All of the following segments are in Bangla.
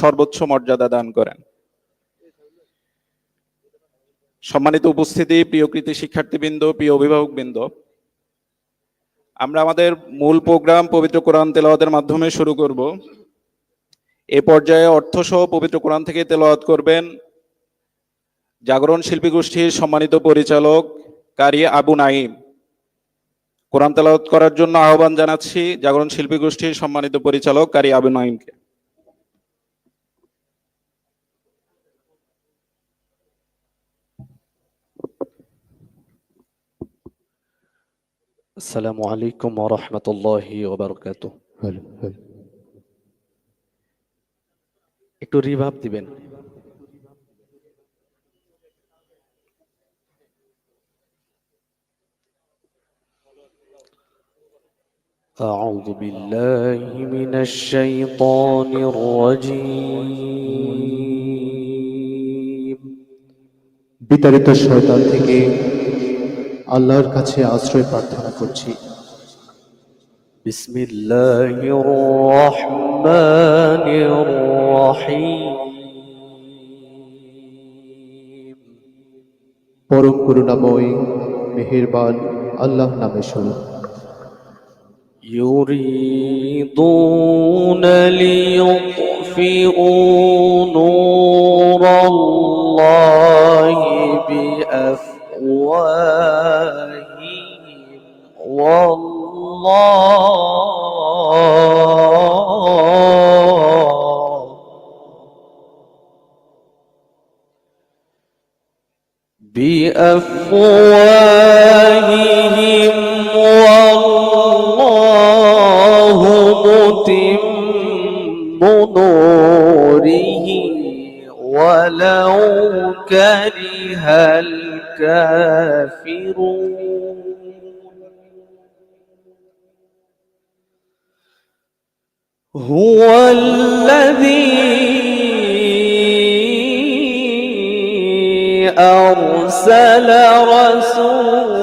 সর্বোচ্চ মর্যাদা দান করেন। সম্মানিত উপস্থিতি, প্রিয় কৃতি শিক্ষার্থীবৃন্দ, প্রিয় অভিভাবকবৃন্দ, আমরা আমাদের মূল প্রোগ্রাম পবিত্র কোরআন তেলাওয়াতের মাধ্যমে শুরু করব। এ পর্যায়ে অর্থসহ পবিত্র কোরআন থেকে তেলাওয়াত করবেন জাগরণ শিল্পী গোষ্ঠীর সম্মানিত পরিচালক কারি আবু নাইম কোরআন তেলাওয়াত করার জন্য আহ্বান জানাচ্ছি জাগরণ শিল্পী গোষ্ঠীর সম্মানিত পরিচালক কারি আবু নাইমকে السلام عليكم ورحمة الله وبركاته হ্যালো হ্যালো একটু রিভাব দিবেন أعوذ بالله من الشيطان الرجيم বিতাড়িত শয়তান থেকে আল্লাহর কাছে আশ্রয় প্রার্থনা করছি بسم الله الرحمن الرحيم পরম করুণাময় মেহেরবান আল্লাহ নামে শুরু يريدون ليطفئوا نور الله بأفواههم والله بأفواههم والله متم نوره ولو كره الكافرون هو الذي أرسل رسوله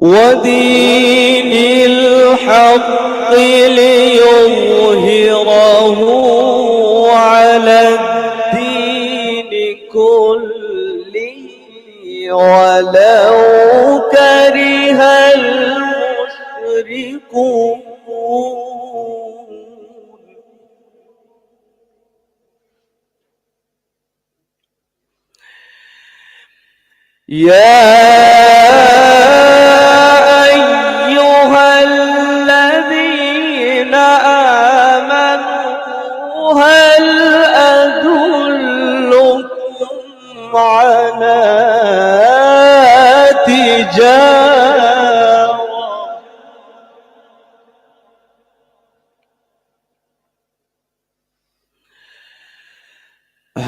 ودين الحق ليظهره على الدين كله ولو كره المشركون. يا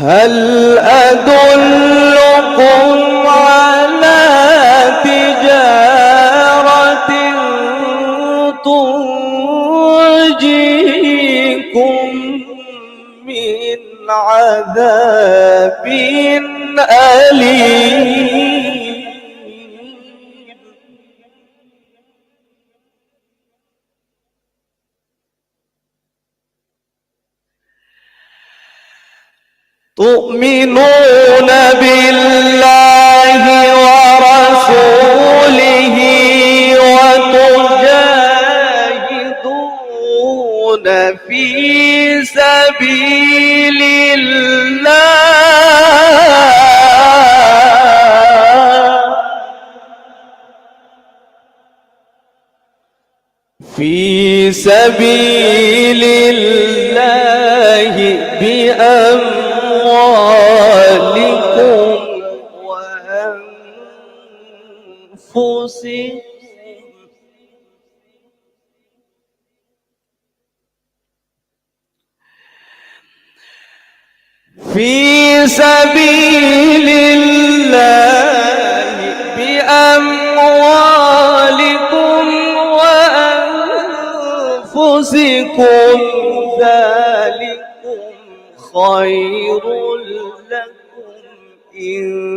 هل أدلكم على تجارة تنجيكم من عذاب أليم؟ تؤمنون بالله ورسوله وتجاهدون في سبيل الله. في سبيل الله في سبيل الله بأموالكم وأنفسكم ذلكم خير لكم إن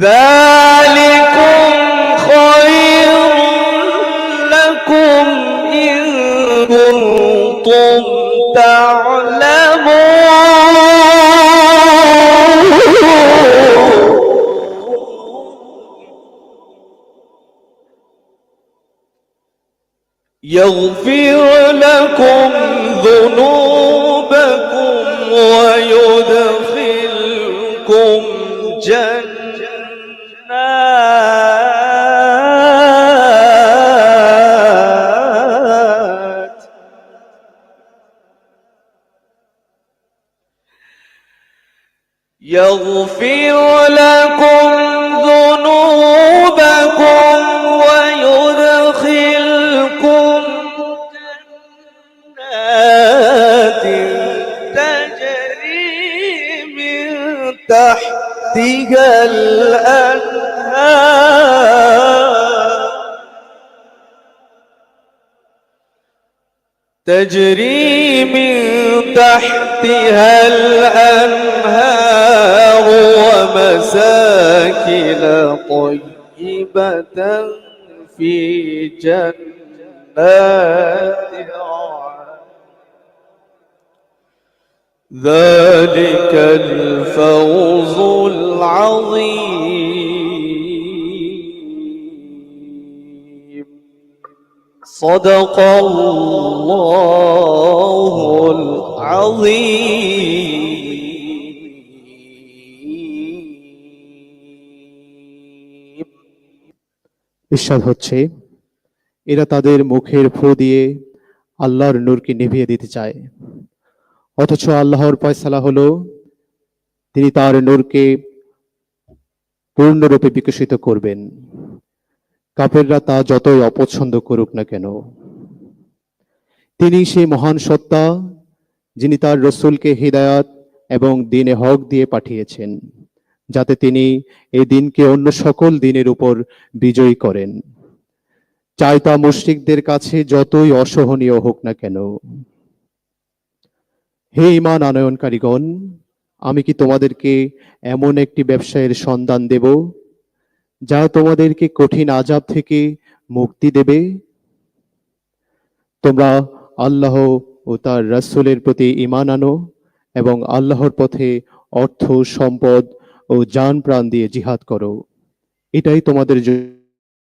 ذلكم يغفر لكم ذنوبكم ويدخلكم جنات. يغفر لكم الأنهار. تجري من تحتها الأنهار ومساكن طيبة في جنات. ذلك الفوز العظيم صدق الله العظيم ঈশ্বর হচ্ছে এরা তাদের মুখের ফু দিয়ে আল্লাহর নূরকে নিভিয়ে দিতে চায় অথচ আল্লাহর ফয়সালা হলো তিনি তার নূরকে পূর্ণরূপে বিকশিত করবেন। কাপেররা তা যতই অপছন্দ করুক না কেন। তিনি সেই মহান সত্তা যিনি তার রসুলকে হৃদায়াত এবং দিনে হক দিয়ে পাঠিয়েছেন, যাতে তিনি এই দিনকে অন্য সকল দিনের উপর বিজয়ী করেন। চাই তা মুশরিকদের কাছে যতই অসহনীয় হোক না কেন। হে ইমান আনয়নকারীগণ, আমি কি তোমাদেরকে এমন একটি ব্যবসায়ের সন্ধান দেব, যা তোমাদেরকে কঠিন আজাব থেকে মুক্তি দেবে? তোমরা আল্লাহ ও তার রাসূলের প্রতি ঈমান আনো এবং আল্লাহর পথে অর্থ, সম্পদ ও জান প্রাণ দিয়ে জিহাদ করো। এটাই তোমাদের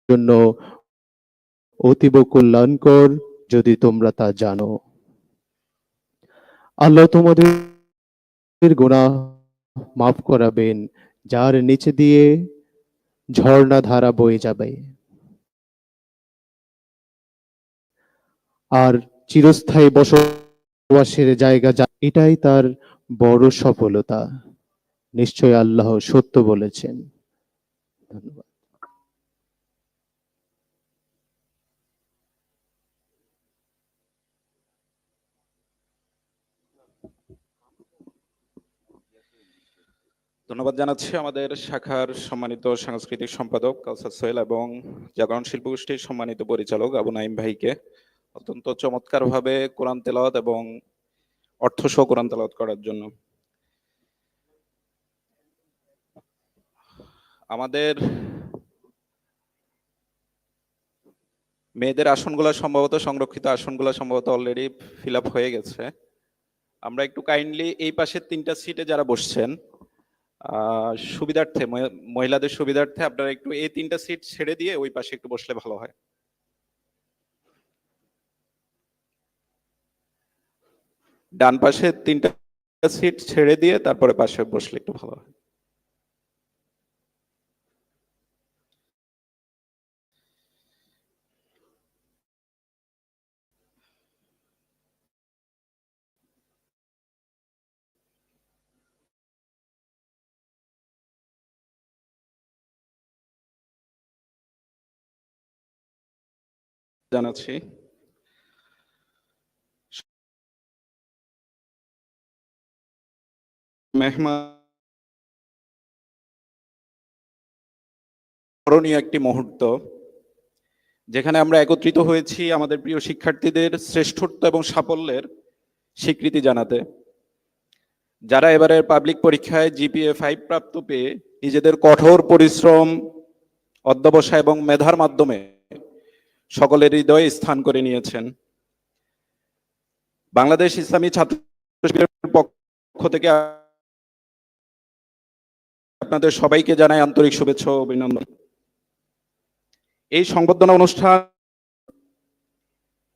জন্য অতীব কল্যাণকর যদি তোমরা তা জানো। আল্লাহ তোমাদের গুনাহ মাফ করাবেন, যার নিচে দিয়ে ঝর্ণা ধারা বয়ে যাবে। আর চিরস্থায়ী বসবাসের জায়গা যা, এটাই তার বড় সফলতা। নিশ্চয় আল্লাহ সত্য বলেছেন। ধন্যবাদ। ধন্যবাদ জানাচ্ছি আমাদের শাখার সম্মানিত সাংস্কৃতিক সম্পাদক কাউসার সোহেল এবং জাগরণ শিল্প গোষ্ঠীর সম্মানিত পরিচালক আবু নাইম ভাইকে। অত্যন্ত চমৎকার ভাবে কোরআন তেলাওয়াত এবং অর্থ সহ কোরআন তেলাওয়াত করার জন্য। আমাদের মেয়েদের আসনগুলো সম্ভবত, সংরক্ষিত আসনগুলো সম্ভবত অলরেডি ফিল হয়ে গেছে। আমরা একটু কাইন্ডলি এই পাশের তিনটা সিটে যারা বসছেন সুবিধার্থে মহিলাদের সুবিধার্থে আপনারা একটু এই তিনটা সিট ছেড়ে দিয়ে ওই পাশে একটু বসলে ভালো হয়। ডান পাশে তিনটা সিট ছেড়ে দিয়ে তারপরে পাশে বসলে একটু ভালো হয়। জানাচ্ছি। মেহমান স্মরণীয় একটি মুহূর্ত, যেখানে আমরা একত্রিত হয়েছি আমাদের প্রিয় শিক্ষার্থীদের শ্রেষ্ঠত্ব এবং সাফল্যের স্বীকৃতি জানাতে। যারা এবারের পাবলিক পরীক্ষায় জিপিএ ফাইভ প্রাপ্ত পেয়ে নিজেদের কঠোর পরিশ্রম, অধ্যবসায় এবং মেধার মাধ্যমে সকলের হৃদয়ে স্থান করে নিয়েছেন। বাংলাদেশ ইসলামী ছাত্র পক্ষ থেকে আপনাদের সবাইকে জানাই আন্তরিক শুভেচ্ছা ও অভিনন্দন। এই সংবর্ধনা অনুষ্ঠান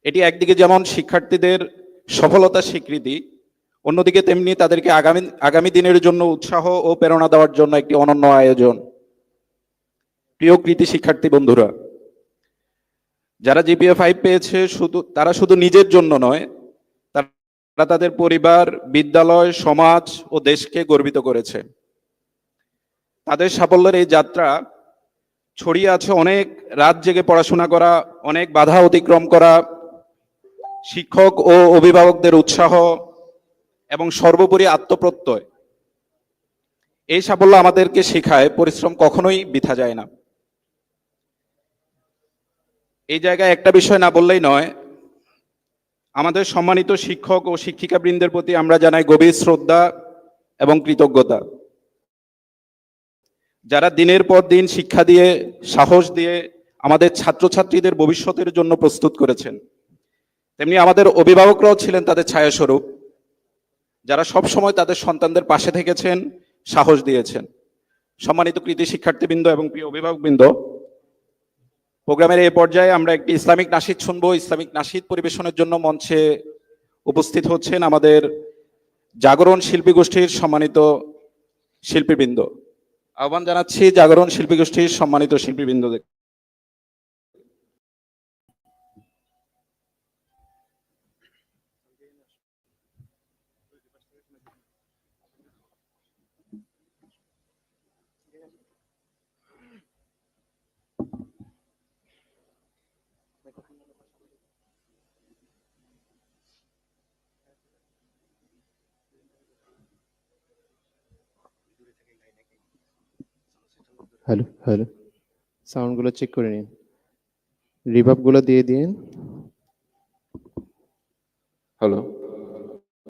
এটি একদিকে যেমন শিক্ষার্থীদের সফলতা স্বীকৃতি, অন্যদিকে তেমনি তাদেরকে আগামী আগামী দিনের জন্য উৎসাহ ও প্রেরণা দেওয়ার জন্য একটি অনন্য আয়োজন। প্রিয় কৃতি শিক্ষার্থী বন্ধুরা যারা জিপিএ ফাইভ পেয়েছে শুধু, তারা শুধু নিজের জন্য নয়, তারা তাদের পরিবার, বিদ্যালয়, সমাজ ও দেশকে গর্বিত করেছে। তাদের সাফল্যের এই যাত্রা ছড়িয়ে আছে অনেক রাত জেগে পড়াশোনা করা, অনেক বাধা অতিক্রম করা, শিক্ষক ও অভিভাবকদের উৎসাহ এবং সর্বোপরি আত্মপ্রত্যয়। এই সাফল্য আমাদেরকে শেখায়, পরিশ্রম কখনোই বৃথা যায় না। এই জায়গায় একটা বিষয় না বললেই নয়, আমাদের সম্মানিত শিক্ষক ও শিক্ষিকাবৃন্দের প্রতি আমরা জানাই গভীর শ্রদ্ধা এবং কৃতজ্ঞতা। যারা দিনের পর দিন শিক্ষা দিয়ে, সাহস দিয়ে আমাদের ছাত্রছাত্রীদের ভবিষ্যতের জন্য প্রস্তুত করেছেন, তেমনি আমাদের অভিভাবকরাও ছিলেন তাদের ছায়াস্বরূপ, যারা সব সময় তাদের সন্তানদের পাশে থেকেছেন, সাহস দিয়েছেন। সম্মানিত কৃতি শিক্ষার্থীবৃন্দ এবং প্রিয় অভিভাবকবৃন্দ প্রোগ্রামের এই পর্যায়ে আমরা একটি ইসলামিক নাসিদ শুনব। ইসলামিক নাসিদ পরিবেশনের জন্য মঞ্চে উপস্থিত হচ্ছেন আমাদের জাগরণ শিল্পী গোষ্ঠীর সম্মানিত শিল্পীবৃন্দ। আহ্বান জানাচ্ছি জাগরণ শিল্পী গোষ্ঠীর সম্মানিত শিল্পীবৃন্দদের। হ্যালো হ্যালো সাউন্ডগুলো চেক করে নিন। রিভাবগুলো দিয়ে দিন। হ্যালো